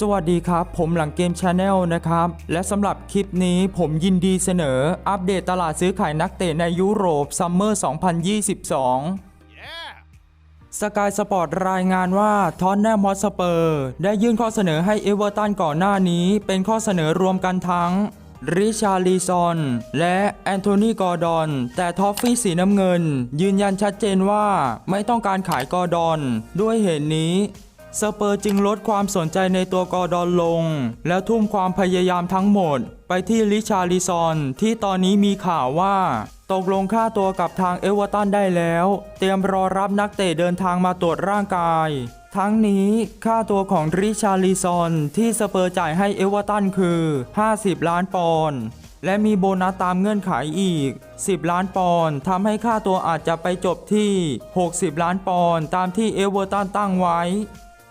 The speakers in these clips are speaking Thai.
สวัสดีครับ ผมหลังเกมชาแนลนะครับ และสำหรับคลิปนี้ผมยินดีเสนอ อัปเดตตลาดซื้อขายนักเตะในยุโรปซัมเมอร์ 2022สกายสปอร์ตรายงานว่าทอนแนมฮอตสเปอร์ได้ยื่นข้อเสนอให้เอเวอร์ตันก่อนหน้านี้เป็นข้อเสนอรวมกันทั้ง ริชาลีซอน และแอนโทนีกอร์ดอน แต่ทอฟฟี่สีน้ำเงิน ยืนยันชัดเจนว่าไม่ต้องการขายกอร์ดอน ด้วยเหตุนี้ สเปอร์จึงลดความสนใจในตัวกอร์ดอนลง แล้วทุ่มความพยายามทั้งหมด ไปที่ลิชาลิซอน ที่ตอนนี้มีข่าวว่า ตกลงค่าตัวกับทางเอเวอร์ตันได้แล้ว เตรียมรอรับนักเตะเดินทางมาตรวจร่างกาย ทั้งนี้ค่าตัวของริชาลิซอน ที่สเปอร์จ่ายให้เอเวอร์ตันคือ 50 ล้านปอนด์และมีโบนัสตามเงื่อนไขอีก 10 ล้านปอนด์ทำให้ค่าตัวอาจจะไปจบที่ 60 ล้านปอนด์ตามที่เอเวอร์ตันตั้งไว้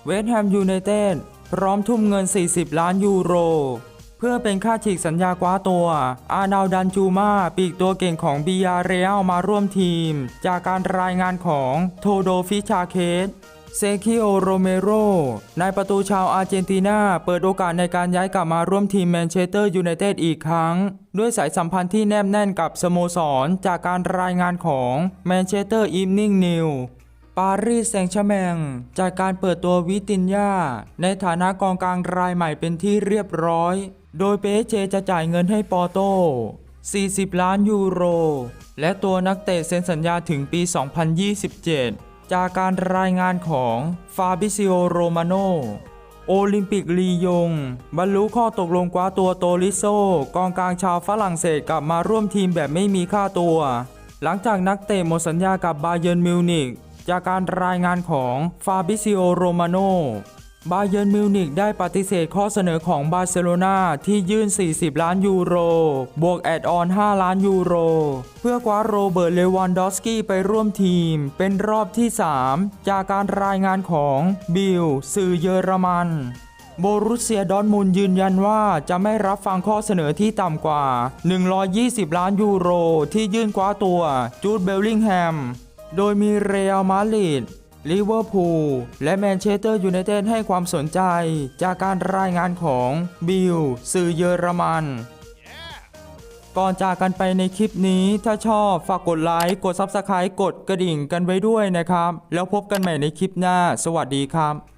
เวสต์แฮมยูไนเต็ดพร้อมทุ่มเงิน 40 ล้านยูโร เพื่อเป็นค่าฉีกสัญญาคว้าตัว อานาลดันจูมาปีกตัวเก่งของบียาเรอัลมาร่วมทีม จากการรายงานของโทโดฟิชาเคสเซคิโอโรเมโรนายประตูชาวอาร์เจนตินา เปิดโอกาสในการย้ายกลับมาร่วมทีมแมนเชสเตอร์ยูไนเต็ดอีกครั้ง ด้วยสายสัมพันธ์ที่แนบแน่นกับสโมสร จากการรายงานของแมนเชสเตอร์อีฟนิ่งนิว ปารีสแซงต์แชร์แมงจากการเปิดตัววิตินยาในฐานะกองกลางรายใหม่เป็นที่เรียบร้อย โดยเปเจจะจ่ายเงินให้ปอโต้ 40 ล้านยูโร และตัวนักเตะเซ็นสัญญาถึงปี 2027 จากการรายงานของฟาบิซิโอโรมาโนโอลิมปิกลียง บรรลุข้อตกลงคว้าตัวโตลิโซ กองกลางชาวฝรั่งเศสกลับมาร่วมทีมแบบไม่มีค่าตัว หลังจากนักเตะหมดสัญญากับบาเยิร์นมิวนิก จากการรายงานของฟาบิซิโอโรมาโนบาเยิร์นมิวนิกได้ปฏิเสธข้อเสนอของบาร์เซโลนาที่ยื่น 40 ล้านยูโร บวกแอดออน 5 ล้านยูโร เพื่อคว้าโรเบิร์ต เลวันดอฟสกี้ไปร่วมทีม เป็นรอบที่ 3 จากการรายงานของบิลสื่อเยอรมัน โบรุสเซียดอร์ทมุนด์ยืนยันว่าจะไม่รับฟังข้อเสนอที่ต่ำกว่า 120 ล้านยูโร ที่ยื่นคว้าตัวจูดเบลลิงแฮม โดยมีเรอัลมาดริดลิเวอร์พูลและแมนเชสเตอร์ยูไนเต็ดให้ความสนใจ จากการรายงานของบิลสื่อเยอรมันก่อนจากกันไปในคลิปนี้ถ้าชอบฝากกดไลค์ กด Subscribe กดกระดิ่งกันไว้ด้วยนะครับ แล้วพบกันใหม่ในคลิปหน้า สวัสดีครับ